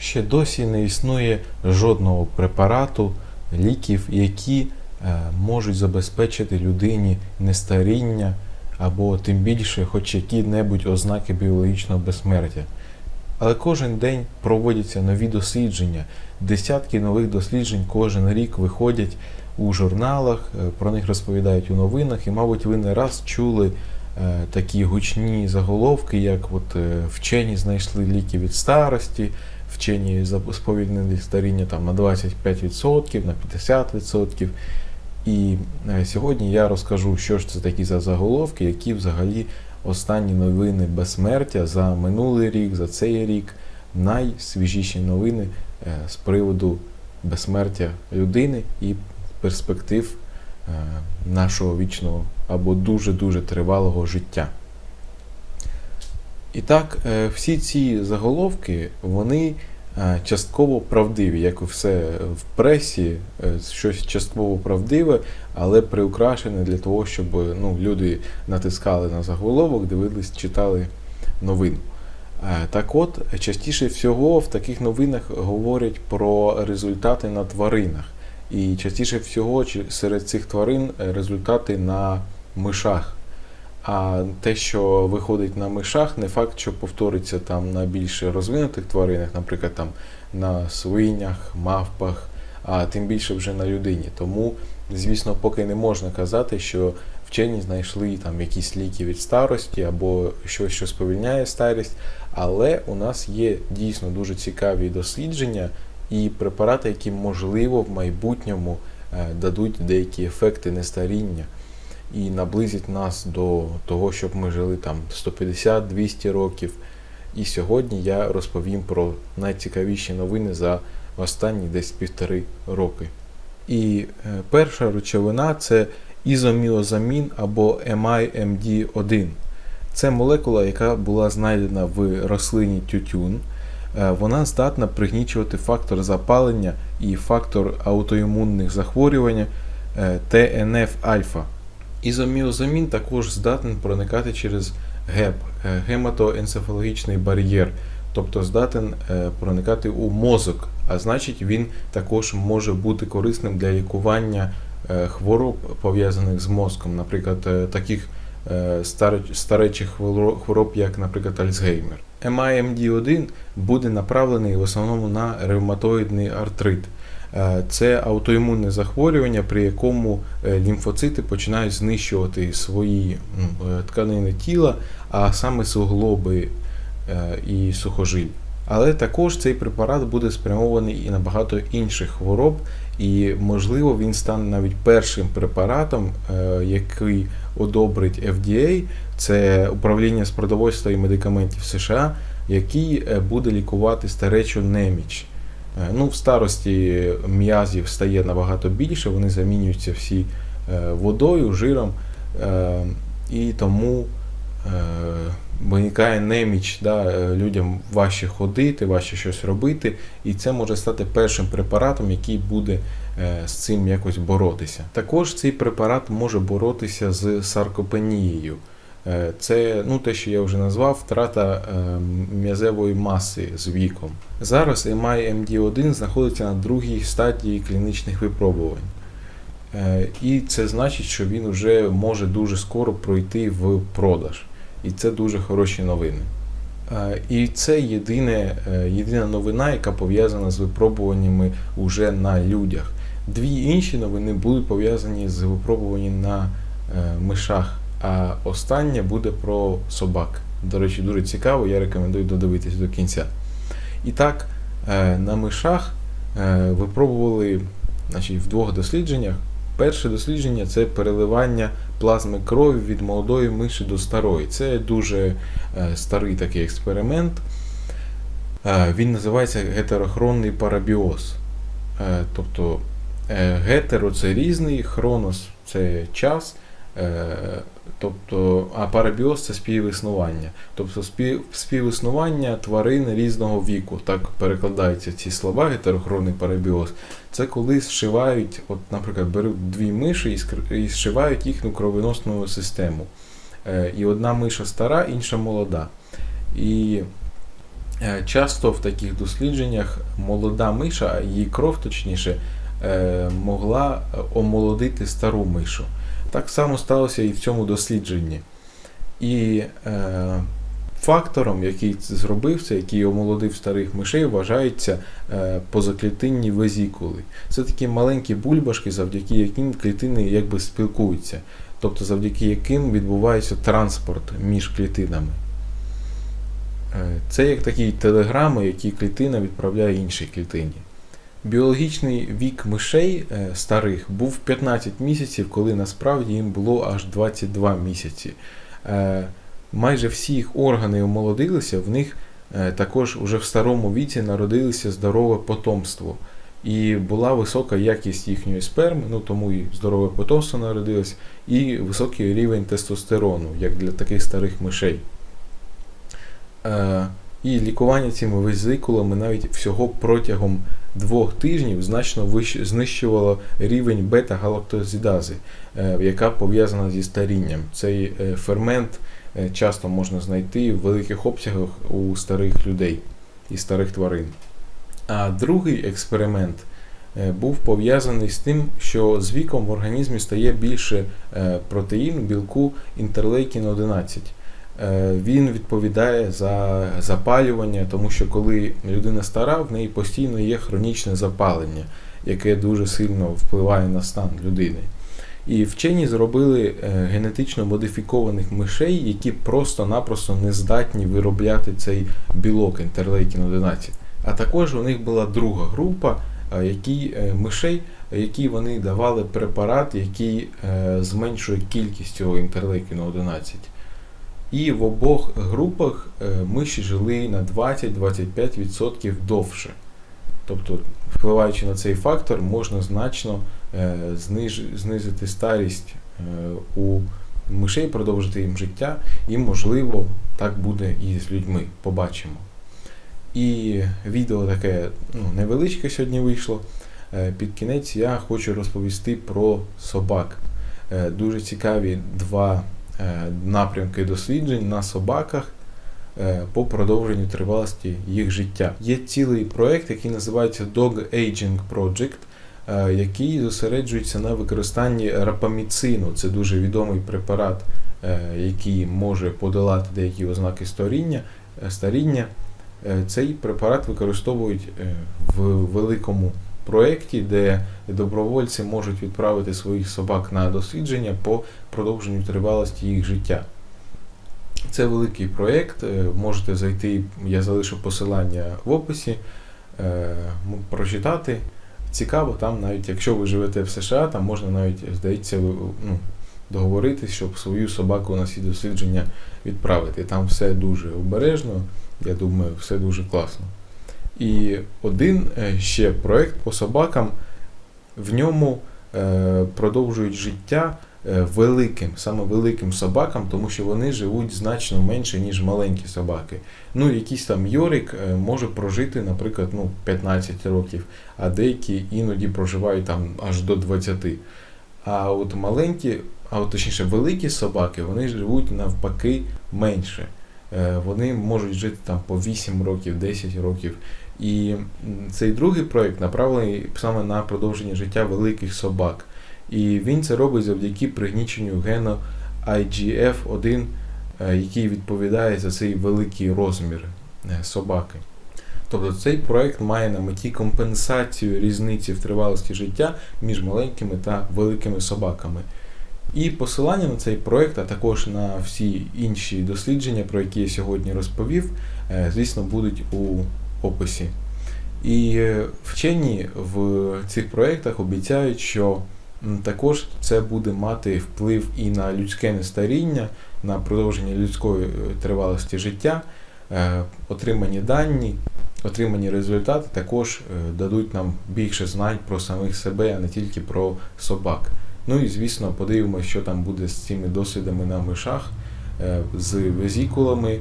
Ще досі не існує жодного препарату, ліків, які е, можуть забезпечити людині нестаріння або тим більше хоч які-небудь ознаки біологічного безсмертя. Але кожен день проводяться нові дослідження, десятки нових досліджень кожен рік виходять у журналах, е, про них розповідають у новинах, і, мабуть, ви не раз чули такі гучні заголовки, як от, е, вчені знайшли ліки від старості, вчені сповільнили старіння там, на 25%, на 50%. І е, сьогодні я розкажу, що ж це такі за заголовки, які взагалі останні новини безсмертя за минулий рік, за цей рік, найсвіжіші новини е, з приводу безсмертя людини і перспектив е, нашого вічного або дуже-дуже тривалого життя. І так, е, всі ці заголовки, вони е, частково правдиві, як і все в пресі, е, щось частково правдиве, але приукрашене для того, щоб ну, люди натискали на заголовок, дивились, читали новину. Е, Так от, частіше всього в таких новинах говорять про результати на тваринах. І частіше всього серед цих тварин е, результати на мишах. А те, що виходить на мишах, не факт, що повториться там на більш розвинутих тваринах, наприклад, там на свинях, мавпах, а тим більше вже на людині. Тому, звісно, поки не можна казати, що вчені знайшли там якісь ліки від старості або щось, що сповільняє старість. Але у нас є дійсно дуже цікаві дослідження і препарати, які можливо в майбутньому е, дадуть деякі ефекти нестаріння і наблизять нас до того, щоб ми жили там 150-200 років. І сьогодні я розповім про найцікавіші новини за останні десь півтори роки. І е, перша речовина це ізоміозамін або MIMD1. Це молекула, яка була знайдена в рослині тютюн. Е, Вона здатна пригнічувати фактор запалення і фактор аутоімунних захворювань е, ТНФ-альфа. Ізоміозамін також здатен проникати через ГЕБ, е, гематоенцефалогічний бар'єр, тобто здатен проникати у мозок, а значить він також може бути корисним для лікування хвороб, пов'язаних з мозком, наприклад, таких старечих хвороб, як, наприклад, Альцгеймер. MIMD1 буде направлений в основному на ревматоїдний артрит. Е, Це аутоімунне захворювання, при якому е, лімфоцити починають знищувати свої е, тканини тіла, а саме суглоби е, і сухожиль. Але також цей препарат буде спрямований і на багато інших хвороб, і можливо він стане навіть першим препаратом, е, який одобрить FDA, це управління з продовольства і медикаментів США, який е, буде лікувати старечу неміч. Е, Ну, в старості м'язів стає набагато більше, вони замінюються всі водою, жиром, і тому виникає неміч, да, е, людям важче ходити, важче щось робити, і це може стати першим препаратом, який буде е, з цим якось боротися. Також цей препарат може боротися з саркопенією. Е, Це ну, те, що я вже назвав, втрата е, м'язевої маси з віком. Зараз MI-MD1 знаходиться на другій стадії клінічних випробувань. Е, І це значить, що він вже може дуже скоро пройти в продаж. І це дуже хороші новини. Е, І це єдине, е, єдина новина, яка пов'язана з випробуваннями уже на людях. Дві інші новини будуть пов'язані з випробуванням на е, мишах, а остання буде про собак. До речі, дуже цікаво, я рекомендую додивитись до кінця. І так, на мишах випробували значить, в двох дослідженнях. Перше дослідження це переливання плазми крові від молодої миші до старої. Це дуже е, старий такий експеримент. Е, Він називається гетерохронний парабіоз. Е, Тобто гетеро це різний, хронос це час. Е, Тобто, а парабіоз це співіснування. Тобто спів, співіснування тварин різного віку. Так перекладаються ці слова, гетерохронний парабіоз. Це коли зшивають, от, наприклад, беруть дві миші і, зшивають їхню кровоносну систему. Е, І одна миша стара, інша молода. І Е, Часто в таких дослідженнях молода миша, її кров точніше, могла омолодити стару мишу. Так само сталося і в цьому дослідженні. І е, фактором, який зробив це, який омолодив старих мишей, вважаються е, позаклітинні везікули. Це такі маленькі бульбашки, завдяки яким клітини якби спілкуються, тобто завдяки яким відбувається транспорт між клітинами. Е, Це як такі телеграми, які клітина відправляє іншій клітині. Біологічний вік мишей е, старих був 15 місяців, коли насправді їм було аж 22 місяці. Е, Майже всі їх органи омолодилися, в них е, також уже в старому віці народилося здорове потомство. І була висока якість їхньої сперми, ну тому і здорове потомство народилось, і високий рівень тестостерону, як для таких старих мишей. І лікування цими везикулами навіть всього протягом двох тижнів значно знищувало рівень бета-галактозидази, е, яка пов'язана зі старінням. Цей е, фермент е, часто можна знайти в великих обсягах у старих людей і старих тварин. А другий експеримент був пов'язаний з тим, що з віком в організмі стає більше протеїну, білку інтерлейкін 11. Е, Він відповідає за запалювання, тому що коли людина стара, в неї постійно є хронічне запалення, яке дуже сильно впливає на стан людини. І вчені зробили е, генетично модифікованих мишей, які просто-напросто не здатні виробляти цей білок інтерлейкін 11. А також у них була друга група, е, які, мишей, які вони давали препарат, який зменшує кількість цього інтерлейкіну 11. І в обох групах е, миші жили на 20-25% довше. Тобто, впливаючи на цей фактор, можна значно е, знизити старість е, у мишей, продовжити їм життя, і, можливо, так буде і з людьми. Побачимо. І відео таке ну, невеличке сьогодні вийшло. Під кінець я хочу розповісти про собак. Дуже цікаві два напрямки досліджень на собаках е, по продовженню тривалості їх життя. Є цілий проект, який називається Dog Aging Project, е, який зосереджується на використанні рапаміцину. Це дуже відомий препарат, е, який може подолати деякі ознаки старіння. е, старіння. Е, Цей препарат використовують е, в великому проєкті, де добровольці можуть відправити своїх собак на дослідження по продовженню тривалості їх життя. Це великий проєкт. е, Можете зайти, я залишу посилання в описі, е, прочитати. Цікаво, там навіть якщо ви живете в США, там можна навіть, здається, ну, договоритись, щоб свою собаку на ці дослідження відправити. Там все дуже обережно, я думаю, все дуже класно. І один е, ще проєкт по собакам, в ньому е, продовжують життя е, великим, саме великим собакам, тому що вони живуть значно менше, ніж маленькі собаки. Ну, якийсь там Йорик може прожити, наприклад, ну, 15 років, а деякі іноді проживають там аж до 20. А от маленькі, а от точніше великі собаки, вони живуть навпаки менше. Е, Вони можуть жити там по 8 років, 10 років. І цей другий проєкт направлений саме на продовження життя великих собак. І він це робить завдяки пригніченню гену IGF-1, е, який відповідає за цей великий розмір е, собаки. Тобто цей проєкт має на меті компенсацію різниці в тривалості життя між маленькими та великими собаками. І посилання на цей проєкт, а також на всі інші дослідження, про які я сьогодні розповів, е, звісно, будуть у описі. І е, вчені в цих проєктах обіцяють, що також це буде мати вплив і на людське нестаріння, на продовження людської е, тривалості життя, отримані дані, отримані результати також дадуть нам більше знань про самих себе, а не тільки про собак. Ну і звісно, подивимося, що там буде з цими дослідами на мишах, е, з везікулами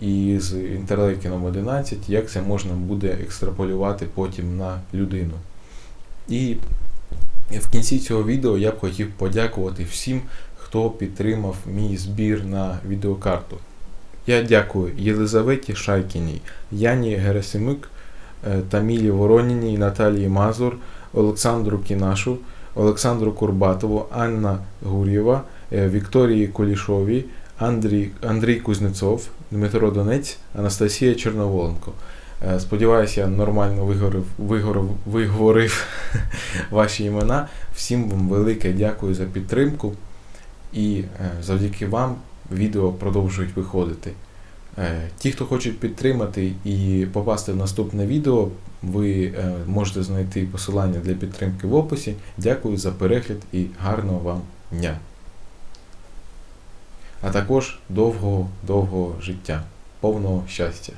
і з інтерлейкіном 11, як це можна буде екстраполювати потім на людину. І в кінці цього відео я б хотів подякувати всім, хто підтримав мій збір на відеокарту. Я дякую Єлизаветі Шайкіній, Яні Герасимюк, е, Тамілі Вороніній, Наталії Мазур, Олександру Кінашу, Олександру Курбатову, Анна Гур'єва, е, Вікторії Кулішовій, Андрій, Андрій Кузнецов, Дмитро Донець, Анастасія Чорноволенко. Е, Сподіваюся, я нормально виговорив, виговорив, виговорив ваші імена. Всім вам велике дякую за підтримку. І е, завдяки вам відео продовжують виходити. Е, Ті, хто хочуть підтримати і попасти в наступне відео, ви е, можете знайти посилання для підтримки в описі. Дякую за перегляд і гарного вам дня. А також довгого, довгого життя, повного щастя.